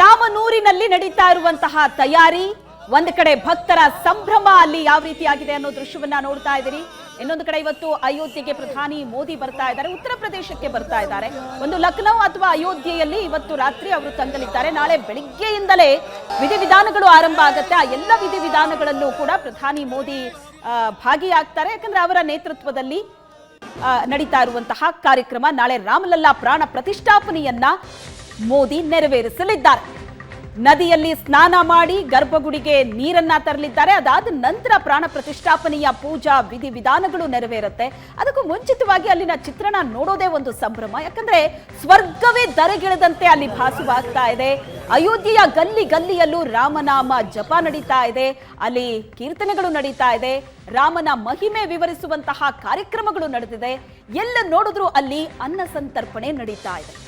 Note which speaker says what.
Speaker 1: ರಾಮನೂರಿನಲ್ಲಿ ನಡೀತಾ ಇರುವಂತಹ ತಯಾರಿ, ಒಂದು ಕಡೆ ಭಕ್ತರ ಸಂಭ್ರಮ ಅಲ್ಲಿ ಯಾವ ರೀತಿಯಾಗಿದೆ ಅನ್ನೋ ದೃಶ್ಯವನ್ನ ನೋಡ್ತಾ ಇದ್ದೀರಿ. ಇನ್ನೊಂದು ಕಡೆ ಇವತ್ತು ಅಯೋಧ್ಯೆಗೆ ಪ್ರಧಾನಿ ಮೋದಿ ಬರ್ತಾ ಇದ್ದಾರೆ, ಉತ್ತರ ಪ್ರದೇಶಕ್ಕೆ ಬರ್ತಾ ಇದ್ದಾರೆ. ಒಂದು ಲಖನೌ ಅಥವಾ ಅಯೋಧ್ಯೆಯಲ್ಲಿ ಇವತ್ತು ರಾತ್ರಿ ಅವರು ತಂಗಲಿದ್ದಾರೆ. ನಾಳೆ ಬೆಳಿಗ್ಗೆಯಿಂದಲೇ ವಿಧಿವಿಧಾನಗಳು ಆರಂಭ ಆಗುತ್ತೆ. ಆ ಎಲ್ಲ ವಿಧಿವಿಧಾನಗಳಲ್ಲೂ ಕೂಡ ಪ್ರಧಾನಿ ಮೋದಿ ಭಾಗಿಯಾಗ್ತಾರೆ. ಯಾಕಂದ್ರೆ ಅವರ ನೇತೃತ್ವದಲ್ಲಿ ನಡೀತಾ ಇರುವಂತಹ ಕಾರ್ಯಕ್ರಮ. ನಾಳೆ ರಾಮಲಲ್ಲಾ ಪ್ರಾಣ ಪ್ರತಿಷ್ಠಾಪನೆಯನ್ನ ಮೋದಿ ನೆರವೇರಿಸಲಿದ್ದಾರೆ. ನದಿಯಲ್ಲಿ ಸ್ನಾನ ಮಾಡಿ ಗರ್ಭಗುಡಿಗೆ ನೀರನ್ನ ತರಲಿದ್ದಾರೆ. ಅದಾದ ನಂತರ ಪ್ರಾಣ ಪ್ರತಿಷ್ಠಾಪನೆಯ ಪೂಜಾ ವಿಧಿ ವಿಧಾನಗಳು ನೆರವೇರುತ್ತೆ. ಅದಕ್ಕೂ ಮುಂಚಿತವಾಗಿ ಅಲ್ಲಿನ ಚಿತ್ರಣ ನೋಡೋದೇ ಒಂದು ಸಂಭ್ರಮ. ಯಾಕಂದ್ರೆ ಸ್ವರ್ಗವೇ ದರೆಗಿಳದಂತೆ ಅಲ್ಲಿ ಭಾಸವಾಗ್ತಾ ಇದೆ. ಅಯೋಧ್ಯೆಯ ಗಲ್ಲಿ ಗಲ್ಲಿಯಲ್ಲೂ ರಾಮನಾಮ ಜಪ ನಡೀತಾ ಇದೆ. ಅಲ್ಲಿ ಕೀರ್ತನೆಗಳು ನಡೀತಾ ಇದೆ. ರಾಮನ ಮಹಿಮೆ ವಿವರಿಸುವಂತಹ ಕಾರ್ಯಕ್ರಮಗಳು ನಡೆದಿದೆ. ಎಲ್ಲ ನೋಡಿದ್ರೂ ಅಲ್ಲಿ ಅನ್ನ ಸಂತರ್ಪಣೆ ನಡೀತಾ ಇದೆ.